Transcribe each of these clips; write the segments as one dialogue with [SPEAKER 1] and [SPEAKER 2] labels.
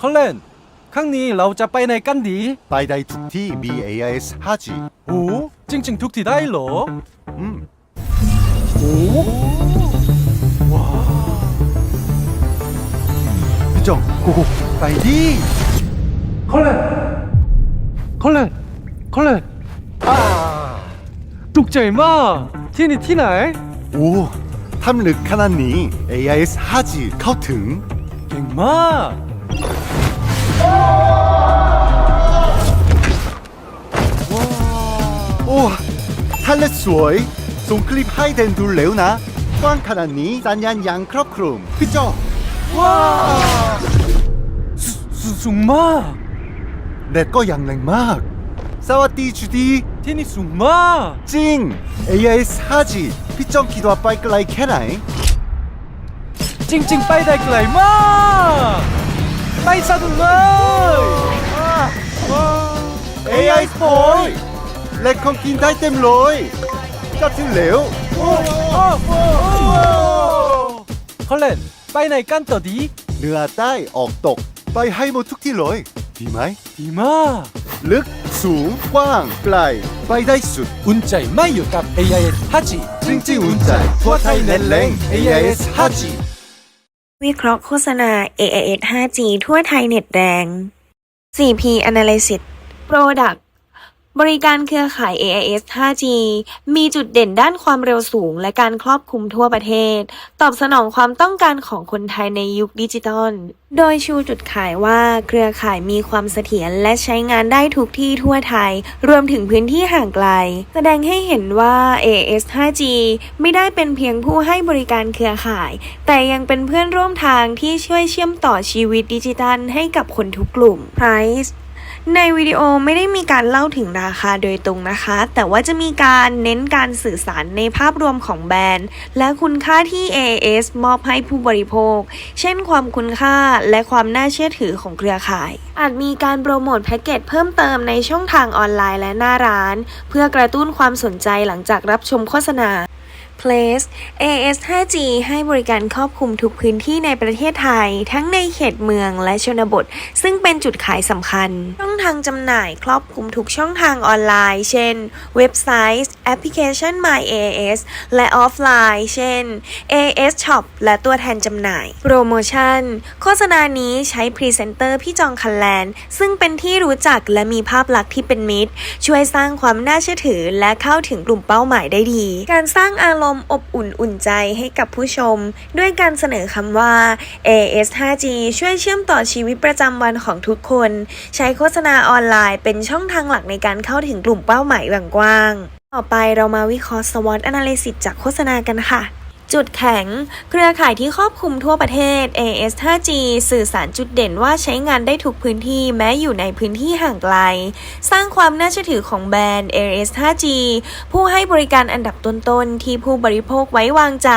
[SPEAKER 1] คอนเลนครั้งนี้เราจะไปไหนกันดี
[SPEAKER 2] ไปได้ทุกที่ BAS 5G
[SPEAKER 1] โอ้จริงๆทุกที่ได้เหรอ
[SPEAKER 2] อืม
[SPEAKER 1] โอ้ว้าว
[SPEAKER 2] พี่จงโอ้โหไปดิ
[SPEAKER 1] คอนเลนคอนเลนคอนเลนอ่าตุกใจมากที่นี่ที่ไหน
[SPEAKER 2] โอ้ทำลึกขนาดนี้ AIS 5G เข้าถึง
[SPEAKER 1] เก่งมาก
[SPEAKER 2] โอ้ทะเลสวย ส่งคลิปให้เดนดูเร็วนะกว้างขนาดนี้สัญญาณยังครอบคลุมพี่จง
[SPEAKER 1] ว้าวสสสูงมาก
[SPEAKER 2] เน็ตก็ยังแรงมาก สวัสดีจุดี
[SPEAKER 1] ที่นี่สูงมาก
[SPEAKER 2] จริง AIS 5G พี่จงคิดว่าไปไกลแค่ไหน
[SPEAKER 1] จริง ๆ ไปได้ไกลมาก ไปสะดุดเลย
[SPEAKER 2] AI สปอยเล็กของกินได้เต็มเลยจะถึงเร็ว
[SPEAKER 1] คอนเลนไปไหนกันต่อดี
[SPEAKER 2] เหนือใต้ออกตก ไปให้หมดทุกที่เลย ดีไหม
[SPEAKER 1] ดีมาก
[SPEAKER 2] ลึกสูงกว้างไกล ไปได้สุด
[SPEAKER 1] อุ่นใจไม่อยู่กับ AIS 5G
[SPEAKER 2] จริงๆอุ่นใจทั่วไทยเน้นเล่ง AIS 5G
[SPEAKER 3] วิเคราะห์โฆษณา AIS 5G ทั่วไทยเน็ตแรง 4P Analysis Product บริการเครือข่าย AIS 5G มีจุดเด่นด้านความเร็วสูง และการครอบคลุมทั่วประเทศ ตอบสนองความต้องการของคนไทยในยุคดิจิตอลโดยชูจุดขายว่าเครือข่ายมีความเสถียรและใช้งานได้ทุกที่ทั่วไทย รวมถึงพื้นที่ห่างไกล แสดงให้เห็นว่า AIS 5G ไม่ได้เป็นเพียงผู้ให้บริการเครือข่าย แต่ยังเป็นเพื่อนร่วมทางที่ช่วยเชื่อมต่อชีวิตดิจิทัลให้กับคนทุกกลุ่ม Price ในวิดีโอไม่ได้มีการเล่าถึงราคาโดยตรงนะคะ แต่ว่าจะมีการเน้นการสื่อสารในภาพรวมของแบรนด์ และคุณค่าที่ AAS มอบให้ผู้บริโภค เช่นความคุณค่าและความน่าเชื่อถือของเครือข่าย อาจมีการโปรโมทแพ็กเกจเพิ่มเติมในช่องทางออนไลน์และหน้าร้าน เพื่อกระตุ้นความสนใจหลังจากรับชมโฆษณา Place AS 5G ให้บริการครอบคลุมทุกพื้นที่ในประเทศไทย ทั้งในเขตเมืองและชนบท ซึ่งเป็นจุดขายสำคัญ ช่องทางจำหน่ายครอบคลุมทุกช่องทางออนไลน์ เช่น เว็บไซต์แอปพลิเคชัน My AS และออฟไลน์ เช่น AS Shop และตัวแทนจำหน่าย โปรโมชั่น โฆษณานี้ใช้พรีเซนเตอร์พี่จองคันแลนด์ ซึ่งเป็นที่รู้จักและมีภาพลักษณ์ที่เป็นมิตร ช่วยสร้างความน่าเชื่อถือและเข้าถึงกลุ่มเป้าหมายได้ดี การสร้างอารมณ์อบอุ่นอุ่นใจให้กับผู้ชม ด้วยการเสนอคำว่า AS 5G ช่วยเชื่อมต่อชีวิตประจำวันของทุกคน ใช้โฆษณาออนไลน์เป็นช่องทางหลักในการเข้าถึงกลุ่มเป้าหมายอย่างกว้าง ต่อไปเรามาวิเคราะห์ SWOT Analysis จากโฆษณากันค่ะ จุดแข็ง เครือข่ายที่ครอบคลุมทั่วประเทศ AS 5G สื่อสารจุดเด่นว่าใช้งานได้ทุกพื้นที่แม้อยู่ในพื้นที่ห่างไกล สร้างความน่าเชื่อถือของแบรนด์ AS 5G ผู้ให้บริการอันดับต้นๆ ที่ผู้บริโภคไว้วางใจ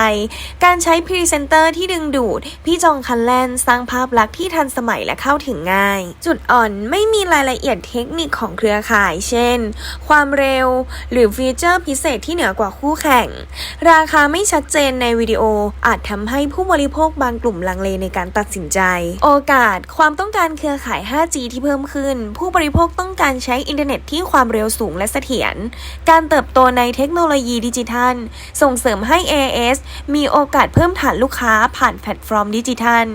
[SPEAKER 3] การใช้พรีเซนเตอร์ที่ดึงดูด พี่จองคันแลนสร้างภาพลักษณ์ที่ทันสมัยและเข้าถึงง่าย จุดอ่อนไม่มีรายละเอียดเทคนิคของเครือข่าย เช่น ความเร็ว หรือฟีเจอร์พิเศษที่เหนือกว่าคู่แข่ง ราคาไม่ชัดเจนในวิดีโอ อาจทำให้ผู้บริโภคบางกลุ่มลังเลในการตัดสินใจ โอกาส ความต้องการเครือข่าย 5G ที่เพิ่มขึ้น ผู้บริโภคต้องการใช้อินเทอร์เน็ตที่ความเร็วสูงและเสถียร การเติบโตในเทคโนโลยีดิจิทัล ส่งเสริมให้ AS มีโอกาสเพิ่มฐานลูกค้าผ่านแพลตฟอร์มดิจิทัล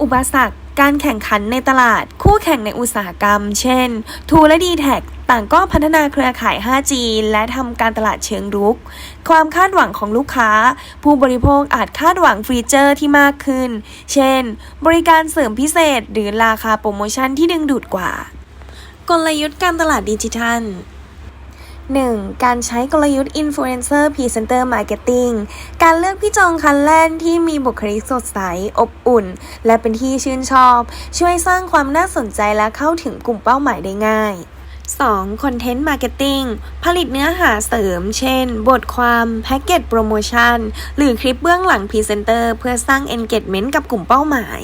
[SPEAKER 3] อุปสรรค การแข่งขันในตลาด คู่แข่งในอุตสาหกรรม เช่น ทูและ d t แท็ต่างก็พัฒนาเครือข่าย 5G และทำการตลาดเชิงรุก ความคาดหวังของลูกค้า ผู้บริโภคอาจคาดหวังฟีเจอร์ที่มากขึ้น เช่น บริการเสริมพิเศษ หรือราคาโปรโมชั่นที่ดึงดูดกว่า กลยุทธ์การตลาดดิจิทัล 1. การใช้กลยุทธ์ Influencer Presenter Marketing การเลือกพี่จองคันแลนที่มีบุคลิกสดใส อบอุ่น และเป็นที่ชื่นชอบ ช่วยสร้างความน่าสนใจและเข้าถึงกลุ่มเป้าหมายได้ง่าย 2. Content Marketing ผลิตเนื้อหาเสริม เช่น บทความ แพ็กเกจโปรโมชั่น หรือคลิปเบื้องหลังพรีเซนเตอร์เพื่อสร้าง Engagement กับกลุ่มเป้าหมาย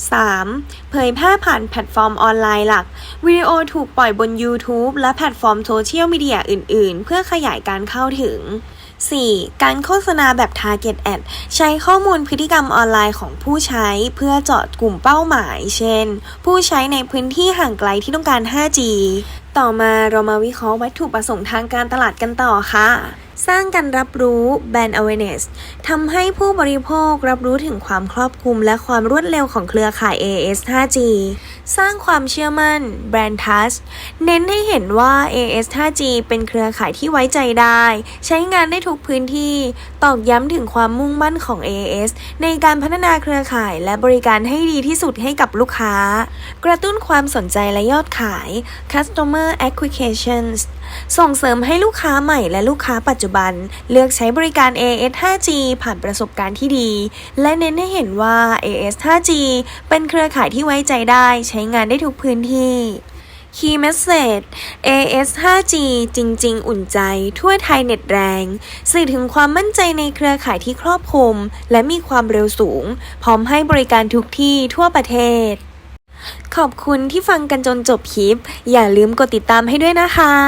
[SPEAKER 3] 3. เผยแพร่ผ่านแพลตฟอร์มออนไลน์หลัก วิดีโอถูกปล่อยบน YouTube และแพลตฟอร์มโซเชียลมีเดียอื่น ๆ เพื่อขยายการเข้าถึง 4. การโฆษณาแบบ Target Ad ใช้ข้อมูลพฤติกรรมออนไลน์ของผู้ใช้เพื่อเจาะกลุ่มเป้าหมาย เช่น ผู้ใช้ในพื้นที่ห่างไกลที่ต้องการ 5G ต่อมาเรามาวิเคราะห์วัตถุประสงค์ทางการตลาดกันต่อค่ะ สร้างการรับรู้ Brand Awareness ทำให้ผู้บริโภครับรู้ถึงความครอบคลุมและความรวดเร็วของเครือข่าย AS 5G สร้างความเชื่อมั่น Brand Trust เน้นให้เห็นว่า AS 5G เป็นเครือข่ายที่ไว้ใจได้ ใช้งานได้ทุกพื้นที่ ตอกย้ำถึงความมุ่งมั่นของ AS ในการพัฒนาเครือข่ายและบริการให้ดีที่สุดให้กับลูกค้า กระตุ้นความสนใจและยอดขาย Customer Acquisitions ส่งเสริมให้ลูกค้าใหม่และลูกค้าปัจจุบัน เลือกใช้บริการ AS 5G ผ่านประสบการณ์ที่ดี และเน้นให้เห็นว่า AS 5G เป็นเครือข่ายที่ไว้ใจได้ใช้งานได้ทุกพื้นที่ Key Message AS 5G จริง ๆ อุ่นใจ ทั่วไทยเน็ตแรง สื่อถึงความมั่นใจในเครือข่ายที่ครอบคลุม และมีความเร็วสูง พร้อมให้บริการทุกที่ทั่วประเทศ ขอบคุณที่ฟังกันจนจบคลิป อย่าลืมกดติดตามให้ด้วยนะคะ